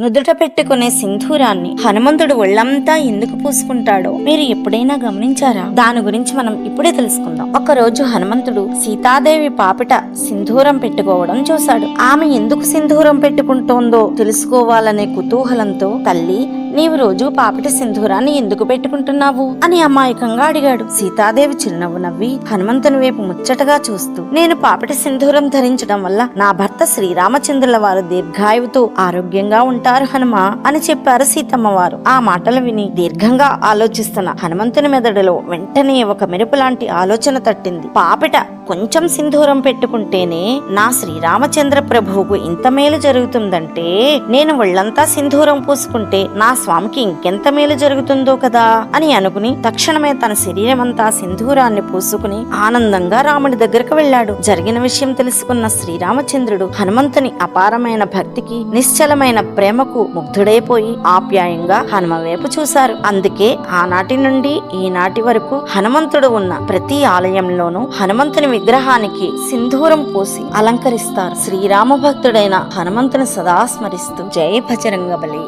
నుదుట పెట్టుకునే సింధూరాన్ని హనుమంతుడు ఒళ్ళంతా ఎందుకు పూసుకుంటాడో మీరు ఎప్పుడైనా గమనించారా? దాని గురించి మనం ఇప్పుడే తెలుసుకుందాం. ఒకరోజు హనుమంతుడు సీతాదేవి పాపిట సింధూరం పెట్టుకోవడం చూశాడు. ఆమె ఎందుకు సింధూరం పెట్టుకుంటోందో తెలుసుకోవాలనే కుతూహలంతో తల్లి నీవు రోజు పాపిట సింధూరాన్ని ఎందుకు పెట్టుకుంటున్నావు? అని అమాయకంగా అడిగాడు. సీతాదేవి చిరునవ్వు నవ్వి హనుమంతుని వైపు ముచ్చటగా చూస్తూ నేను పాపిట సింధూరం ధరించడం వల్ల నా భర్త శ్రీరామచంద్రుల వారు దీర్ఘాయువుతో ఆరోగ్యంగా ఉంటారు హనుమ అని చెప్పారు సీతమ్మ వారు. ఆ మాటలు విని దీర్ఘంగా ఆలోచిస్తున్న హనుమంతుని మెదడులో వెంటనే ఒక మెరుపు లాంటి ఆలోచన తట్టింది. పాపిట కొంచెం సింధూరం పెట్టుకుంటేనే నా శ్రీరామచంద్ర ప్రభువుకు ఇంత మేలు జరుగుతుందంటే నేను ఒళ్ళంతా సింధూరం పూసుకుంటే నా స్వామికి ఇంకెంత మేలు జరుగుతుందో కదా అని అనుకుని తక్షణమే తన శరీరమంతా సింధూరాన్ని పూసుకుని ఆనందంగా రాముడి దగ్గరకు వెళ్ళాడు. జరిగిన విషయం తెలుసుకున్న శ్రీరామచంద్రుడు హనుమంతుని అపారమైన భక్తికి నిశ్చలమైన ప్రేమకు ముగ్ధుడైపోయి ఆప్యాయంగా హనుమ వైపు చూశారు. అందుకే ఆనాటి నుండి ఈనాటి వరకు హనుమంతుడు ఉన్న ప్రతి ఆలయంలోనూ హనుమంతుని విగ్రహానికి సింధూరం పోసి అలంకరిస్తారు. శ్రీరామ భక్తుడైన హనుమంతుని సదా స్మరిస్తూ జయ భజరంగ బలి